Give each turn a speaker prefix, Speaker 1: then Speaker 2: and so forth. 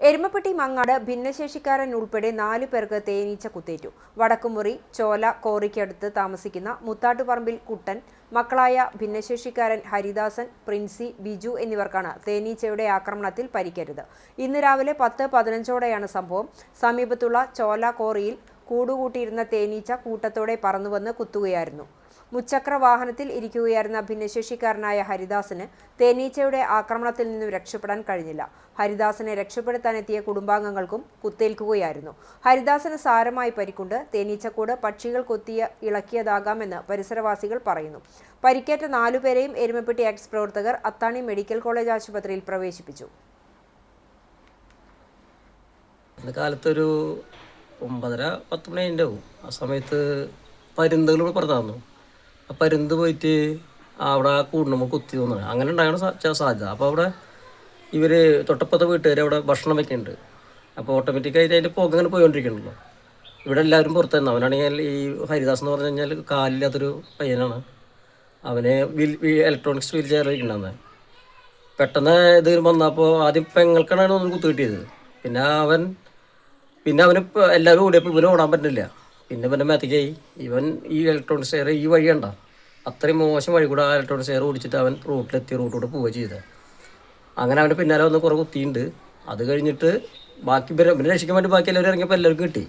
Speaker 1: എരുമപ്പെട്ടി മങ്ങാട് ഭിന്നശേഷിക്കാരൻ ഉൾപ്പെടെ നാലു പേർക്ക് തേനീച്ച കുത്തേറ്റു. വടക്കുമുറി ചോല കോറിക്കടുത്ത് താമസിക്കുന്ന മുത്താട്ടുപറമ്പിൽ കുട്ടൻ മക്കളായ ഭിന്നശേഷിക്കാരൻ ഹരിദാസൻ പ്രിൻസി ബിജു എന്നിവർക്കാണ് തേനീച്ചയുടെ ആക്രമണത്തിൽ പരിക്കരുത് ഇന്ന് രാവിലെ പത്ത് പതിനഞ്ചോടെയാണ് സംഭവം. സമീപത്തുള്ള ചോല കോറിയിൽ കൂടുകൂട്ടിയിരുന്ന തേനീച്ച കൂട്ടത്തോടെ പറന്നുവന്ന് കുത്തുകയായിരുന്നു. മുച്ചക്ര വാഹനത്തിൽ ഇരിക്കുകയായിരുന്ന ഭിന്നശേഷിക്കാരനായ ഹരിദാസിന് തേനീച്ചയുടെ ആക്രമണത്തിൽ നിന്നും രക്ഷപ്പെടാൻ കഴിഞ്ഞില്ല. ഹരിദാസിനെ രക്ഷപ്പെടുത്താനെത്തിയ കുടുംബാംഗങ്ങൾക്കും കുത്തേൽക്കുകയായിരുന്നു. ഹരിദാസിന് സാരമായി പരിക്കുണ്ട്. തേനീച്ചക്കൂട് പക്ഷികൾ കൊത്തിയ ഇളക്കിയതാകാമെന്ന് പരിസരവാസികൾ പറയുന്നു. പരിക്കേറ്റ നാലുപേരെയും എരുമപ്പെട്ടി എക്സ് പ്രവർത്തകർ അത്താണി മെഡിക്കൽ കോളേജ് ആശുപത്രിയിൽ പ്രവേശിപ്പിച്ചു.
Speaker 2: ഒമ്പതര പത്ത് മണി ആവും ആ സമയത്ത് പരുന്തുകൾ ഇവിടെ പുറത്താന്നു പരുന്ത് പോയിട്ട്? അവിടെ ആ കൂടുമ്പോൾ കുത്തി തോന്നുന്നു. അങ്ങനെ ഉണ്ടാകണ സാധ്യത. അപ്പോൾ അവിടെ ഇവർ തൊട്ടപ്പുറത്തെ വീട്ടുകാർ അവിടെ ഭക്ഷണം വെക്കുന്നുണ്ട് അപ്പോൾ ഓട്ടോമാറ്റിക്കായിട്ട് അതിന്റെ പുക അങ്ങനെ പോയിക്കൊണ്ടിരിക്കണല്ലോ ഇവിടെ എല്ലാവരും പുറത്തായിരുന്നു അവനാണെങ്കിൽ ഈ ഹരിദാസ് എന്ന് പറഞ്ഞു കഴിഞ്ഞാൽ കാലില്ലാത്തൊരു പയ്യനാണ്. അവനെ വീൽ ഇലക്ട്രോണിക്സ് വീൽ ചെയറിലിരിക്കണമെന്ന് പെട്ടെന്ന് ഇത് വന്നപ്പോൾ ആദ്യം പെങ്ങൾക്കാണ് ഒന്ന് കുത്തു കിട്ടിയത്. പിന്നെ അവൻ പിന്നെ അവന് എല്ലാവരും ഓടിയപ്പോൾ ഇവന് ഓടാൻ പറ്റുന്നില്ല. പിന്നെ ഇവന്റെ മേത്തേക്കായി ഇവൻ ഈ ഇലക്ട്രോണിക് സ്റ്റെയർ ഈ വഴി കണ്ട. അത്രയും മോശം വഴി കൂടെ ആ ഇലക്ട്രോണിക് സ്റ്റെയർ ഓടിച്ചിട്ട് അവൻ റൂട്ടിലെത്തി റൂട്ടിലൂടെ പോവുക ചെയ്തത് അങ്ങനെ അവന്റെ പിന്നാലെ വന്ന് കുറേ കുത്തിയുണ്ട്. അത് കഴിഞ്ഞിട്ട് ബാക്കി പിന്നെ രക്ഷിക്കാൻ വേണ്ടി ബാക്കി എല്ലാവരും ഇറങ്ങിയപ്പോൾ എല്ലാവർക്കും കിട്ടി.